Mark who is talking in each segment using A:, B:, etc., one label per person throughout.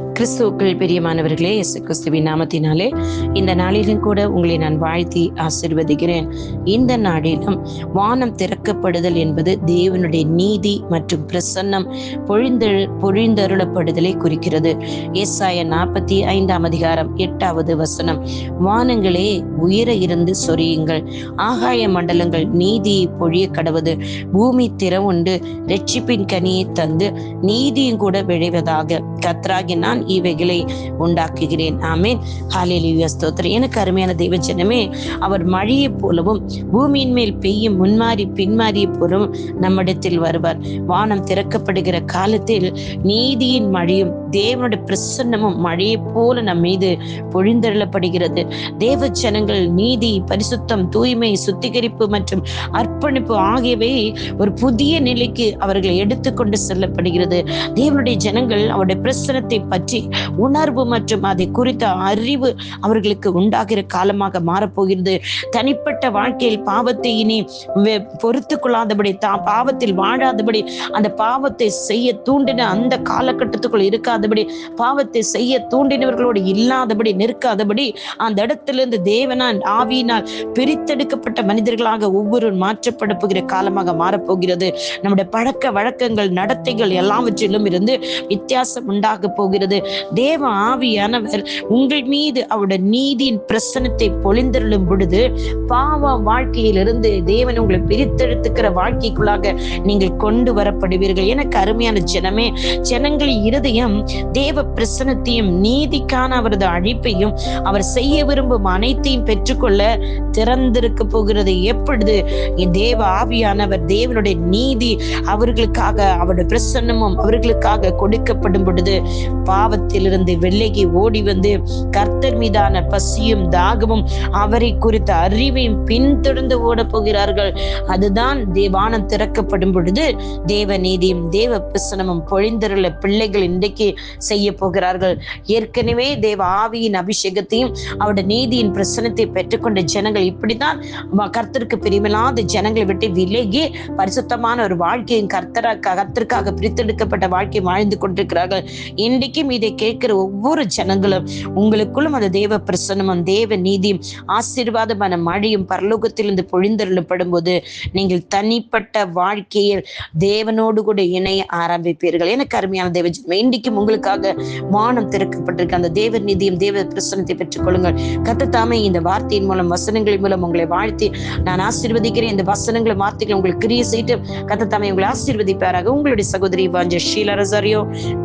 A: கிறிஸ்துவுக்கள் பிரியமானவர்களே இயேசு கிறிஸ்துவின் நாமத்தினாலே இந்த நாளிலும் கூட உங்களை நான் வாழ்த்தி ஆசிர்வதிக்கிறேன். இந்த நாளிலும் வானம் திறக்கப்படுதல் என்பது தேவனுடைய நீதி மற்றும் பிரசன்னம் பொழிந்தெழு பொழிந்தருளப்படுதலை குறிக்கிறது. ஏசாய நாற்பத்தி ஐந்தாம் அதிகாரம் எட்டாவது வசனம் வானங்களே உயர இருந்து சொரியுங்கள். ஆகாய மண்டலங்கள் நீதியை பொழிய கடவுது. பூமி திறவுண்டு ரட்சிப்பின் கனியை தந்து நீதியும் கூட விளைவதாக. கத்ராகினா நான் இவைகளை உண்டாக்குகிறேன். ஆமேன். ஹாலேலியா ஸ்தோத்திரம். எனக்கு அருமையான தெய்வச்சனமே அவர் மழையை போலவும் பூமியின் மேல் பெய்யும் முன்மாறி பின்மாறிய போலவும் நம்மிடத்தில் வருவார். வானம் திறக்கப்படுகிற காலத்தில் நீதியின் மழையும் தேவனுடைய பிரசன்னமும் மழையை போல நம் மீது பொழிந்தள்ளப்படுகிறது தேவ ஜனங்கள் நீதி பரிசுத்தம் தூய்மை சுத்திகரிப்பு மற்றும் அர்ப்பணிப்பு ஆகியவை ஒரு புதிய நிலைக்கு அவர்களை எடுத்துக்கொண்டு செல்லப்படுகிறது. தேவனுடைய ஜனங்கள் அவருடைய பிரசனத்தை பற்றி உணர்வு மற்றும் அதை குறித்த அறிவு அவர்களுக்கு உண்டாகிற காலமாக மாறப்போகிறது. தனிப்பட்ட வாழ்க்கையில் பாவத்தை இனி பொறுத்து கொள்ளாதபடி தான் பாவத்தில் வாழாதபடி அந்த பாவத்தை செய்ய தூண்டின அந்த காலகட்டத்துக்குள் இருக்காதபடி பாவத்தை செய்ய தூண்டினவர்களோடு இல்லாதபடி நிற்காதபடி அந்த இடத்திலிருந்து தேவனால் ஆவியினால் பிரித்தெடுக்கப்பட்ட மனிதர்களாக ஒவ்வொரு மாற்றப்பட போகிற காலமாக மாறப்போகிறது. நம்முடைய பழக்க வழக்கங்கள் நடத்தைகள் எல்லாவற்றிலும் இருந்து வித்தியாசம் உண்டாக போகிறது. தேவ ஆவியானவர் உங்கள் மீது அவருடைய நீதியின் பிரசனத்தை பொழிந்தருளும் பொழுது பாவ வாழ்க்கையிலிருந்து தேவன் உங்களை பிரித்தெடுத்துக்கிற வாழ்க்கைக்குள்ளாக நீங்கள் கொண்டு வரப்படுவீர்கள். எனக்கு அருமையான ஜனமே ஜனங்களின் இருதயம் தேவ பிரசனத்தையும் நீதிக்கான அவரது அழைப்பையும் அவர் செய்ய விரும்பும் அனைத்தையும் பெற்றுக்கொள்ள திறந்திருக்க போகிறது. எப்பொழுது தேவ ஆவியானவர் தேவனுடைய நீதி அவர்களுக்காக அவருடைய பிரசன்னமும் அவர்களுக்காக கொடுக்கப்படும் பொழுது பாவத்திலிருந்து வெள்ளைக்கு ஓடி வந்து கர்த்தர் மீதான பசியும் தாகமும் அவரை குறித்த அறிவையும் பின்தொடர்ந்து ஓட போகிறார்கள். அதுதான் தேவானம் திறக்கப்படும் பொழுது தேவ நீதியும் தேவ பிரசனமும் பொழிந்தருள பிள்ளைகள் இன்றைக்கு செய்ய போகிறார்கள். ஏற்கனவே தேவ ஆவியின் அபிஷேகத்தையும் அவருடைய நீதியின் பிரசனத்தை பெற்றுக்கொண்ட ஜனங்கள் இப்படித்தான் கர்த்தருக்கு பிரிமில்லாத ஜனங்களை விட்டு விலகி பரிசுத்தமான ஒரு வாழ்க்கையும் கர்த்தராக கர்த்தருக்காக பிரித்தெடுக்கப்பட்ட வாழ்க்கையை வாழ்ந்து கொண்டிருக்கிறார்கள். இன்றைக்கு இன்றைக்கும் இதை கேட்கிற ஒவ்வொரு ஜனங்களும் உங்களுக்குள்ளும் அந்த தேவ பிரசனமும் தேவ நீதியும் ஆசீர்வாதமான மழையும் பரலோகத்திலிருந்து பொழிந்தருளப்படும் போது நீங்கள் தனிப்பட்ட வாழ்க்கையில் தேவனோடு கூட இணைய ஆரம்பிப்பீர்கள். எனக்கு அருமையான தேவ ஜென்மம் இன்றைக்கும் உங்களுக்காக வானம் திறக்கப்பட்டிருக்க அந்த தேவ நீதியும் தேவ பிரசனத்தை பெற்றுக் கொள்ளுங்கள் இந்த வார்த்தையின் மூலம் வசனங்களின் மூலம் உங்களை வாழ்த்தி நான் ஆசீர்வதிக்கிறேன். இந்த வசனங்களை வார்த்தைகளை உங்களுக்கு கிரியை செய்து கத்தத்தாமே உங்களை ஆசீர்வதிப்பாராக. உங்களுடைய சகோதரி Vancha Sheela Rosario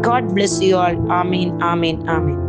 A: God bless you all ஆமீன் ஆமீன் ஆமீன்